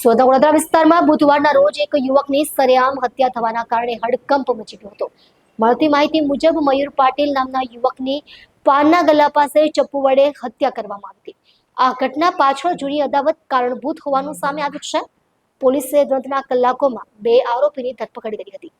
સુરતના વિસ્તારમાં બુધવારના રોજ એક યુવકની સરેઆમ હત્યા થવાના કારણે હડકંપ મચી હતો. મળતી માહિતી મુજબ મયુર પાટીલ નામના યુવકની પાનના ગલા પાસે ચપ્પુ વડે હત્યા કરવામાં આવી આ ઘટના પાછળ જૂની અદાવત કારણભૂત હોવાનું સામે આવ્યું છે. પોલીસે ગણતરીના કલાકોમાં બે આરોપીની ધરપકડ કરી હતી.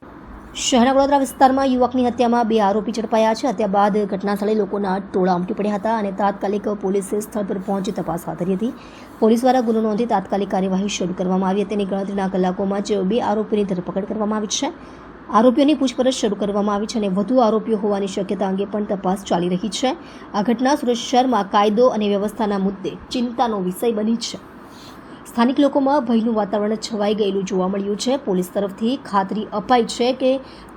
શહેરના વડોદરા વિસ્તારમાં યુવકની હત્યામાં બે આરોપી ઝડપાયા છે. હત્યા બાદ ઘટના સ્થળે લોકોના ટોળા ઉમટી પડ્યા હતા અને તાત્કાલિક પોલીસે સ્થળ પર પહોંચી તપાસ હાથ ધરી હતી. પોલીસ દ્વારા ગુનો નોંધી તાત્કાલિક કાર્યવાહી શરૂ કરવામાં આવી હતી તેની ગણતરીના કલાકોમાં જ બે આરોપીની ધરપકડ કરવામાં આવી છે. આરોપીઓની પૂછપરછ શરૂ કરવામાં આવી છે અને વધુ આરોપીઓ હોવાની શક્યતા અંગે પણ તપાસ ચાલી રહી છે. આ ઘટના સુરત શહેરમાં કાયદો અને વ્યવસ્થાના મુદ્દે ચિંતાનો વિષય બની છે. સ્થાનિક લોકોમાં ભયનું વાતાવરણ છવાઈ ગયેલું જોવા મળ્યું છે. પોલીસ તરફથી ખાતરી અપાઈ છે કે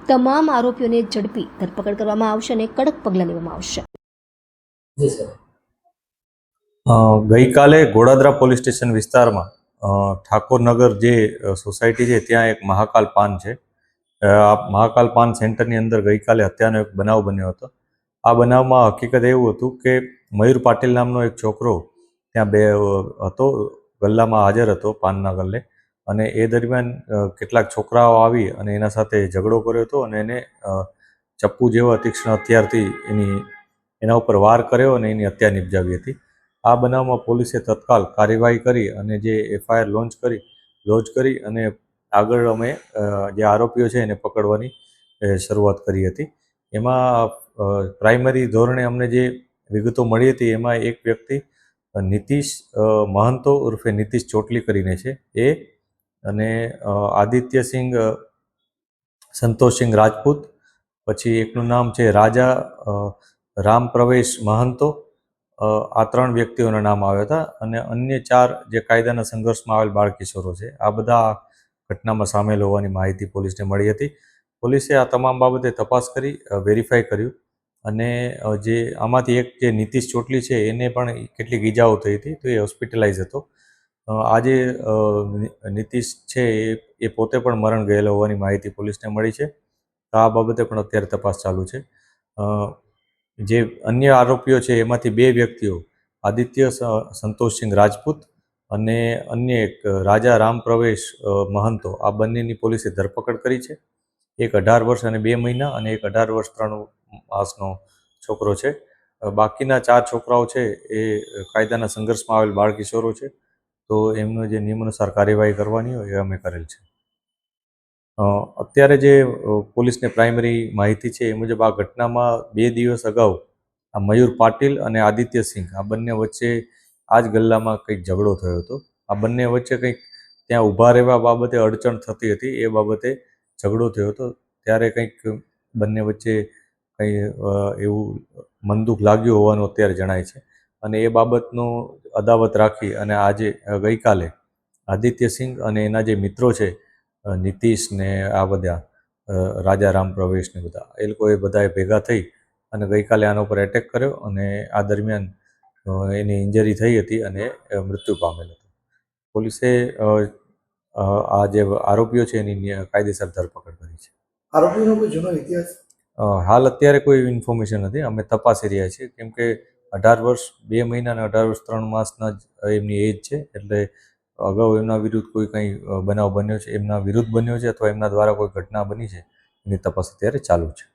તમામ આરોપીઓને ઝડપી ધરપકડ કરવામાં આવશે અને કડક પગલાં લેવામાં આવશે. ગઈકાલે ગોડાદરા પોલીસ સ્ટેશન વિસ્તારમાં ઠાકોરનગર જે સોસાયટી છે, ત્યાં એક મહાકાલ પાન છે. મહાકાલ પાન સેન્ટરની અંદર ગઈકાલે હત્યાનો એક બનાવ બન્યો હતો. આ બનાવમાં હકીકત એવું હતું કે મયુર પાટીલ નામનો એક છોકરો ત્યાં બે હતો. ગલ્લામાં હાજર હતો પાનના ગલ્લે. અને એ દરમિયાન કેટલાક છોકરાઓ આવી અને એના સાથે ઝઘડો કર્યો હતો અને એને ચપ્પુ જેવા તીક્ષ્ણ હથિયારથી એની, એના ઉપર વાર કર્યો અને એની હત્યા નિપજાવી હતી. આ બનાવમાં પોલીસે તત્કાલ કાર્યવાહી કરી અને જે એફઆઈઆર લોન્ચ કરી લોન્ચ કરી અને આગળ અમે જે આરોપીઓ છે એને પકડવાની શરૂઆત કરી હતી. એમાં પ્રાઇમરી ધોરણે અમને જે વિગતો મળી હતી, એમાં એક વ્યક્તિ નીતિશ મહંતો ઉર્ફે નીતિશ ચોટલી કરીને છે એ અને આદિત્યસિંહ સંતોષસિંહ રાજપૂત, પછી એકનું નામ છે રાજા રામ પ્રવેશ મહંતો આ ત્રણ વ્યક્તિઓના નામ આવ્યા હતા અને અન્ય ચાર જે કાયદાના સંઘર્ષમાં આવેલ બાળકિશોરો છે, આ બધા ઘટનામાં સામેલ હોવાની માહિતી પોલીસને મળી હતી. પોલીસે આ તમામ બાબતે તપાસ કરી વેરીફાઈ કર્યું અને જે આમાંથી એક જે નીતિશ ચોટલી છે, એને પણ કેટલીક ઈજાઓ થઈ હતી, તો એ હોસ્પિટલાઇઝ હતો. આજે નીતિશ છે, એ એ પોતે પણ મરણ ગયેલો હોવાની માહિતી પોલીસને મળી છે. તો આ બાબતે પણ અત્યારે તપાસ ચાલુ છે. જે અન્ય આરોપીઓ છે, એમાંથી બે વ્યક્તિઓ, આદિત્ય સંતોષસિંહ રાજપૂત અને અન્ય એક રાજા રામ પ્રવેશ મહંતો, આ બંનેની પોલીસે ધરપકડ કરી છે. એક અઢાર વર્ષ અને બે મહિના અને એક અઢાર વર્ષ ત્રણ માસનો છોકરો છે. બાકીના ચાર છોકરાઓ છે એ કાયદાના સંઘર્ષમાં આવેલ બાળકિશોરો છે. તો એમનો જે નિયમ અનુસાર કાર્યવાહી કરવાની હોય એ અમે કરેલ છે. અત્યારે જે પોલીસને પ્રાઇમરી માહિતી છે એ મુજબ આ ઘટનામાં બે દિવસ અગાઉ આ મયુર પાટીલ અને આદિત્ય સિંહ આ બંને વચ્ચે આ જ ગલ્લામાં કંઈક ઝઘડો થયો હતો. આ બંને વચ્ચે કંઈક ત્યાં ઊભા રહેવા બાબતે અડચણ થતી હતી એ બાબતે ઝઘડો થયો હતો. ત્યારે કંઈક બંને વચ્ચે કંઈ એવું મનદુખ લાગ્યું હોવાનું અત્યારે જણાય છે. અને એ બાબતનું અદાવત રાખી અને આજે ગઈકાલે ગઈકાલે આદિત્યસિંહ અને એના જે મિત્રો છે નીતિશ ને આ બધા રાજા રામ પ્રવેશ ને બધા, એ લોકોએ બધાએ ભેગા થઈ અને ગઈકાલે આના ઉપર એટેક કર્યો અને આ દરમિયાન એની ઇન્જરી થઈ હતી અને મૃત્યુ પામેલ હતો. પોલીસે આ જે આરોપીઓ છે એની કાયદેસર ધરપકડ કરી છે. આરોપીનો કોઈ જૂનો ઇતિહાસ હાલ અત્યારે કોઈ ઇન્ફોર્મેશન નથી. અમે તપાસી રહ્યા છીએ. કેમ કે અઢાર વર્ષ, બે મહિના અને અઢાર વર્ષ, ત્રણ માસના જ એમની એજ છે. એટલે અગાઉ એમના વિરુદ્ધ કોઈ કંઈ બનાવ બન્યો છે, એમના વિરુદ્ધ બન્યો છે અથવા એમના દ્વારા કોઈ ઘટના બની છે, એની તપાસ અત્યારે ચાલુ છે.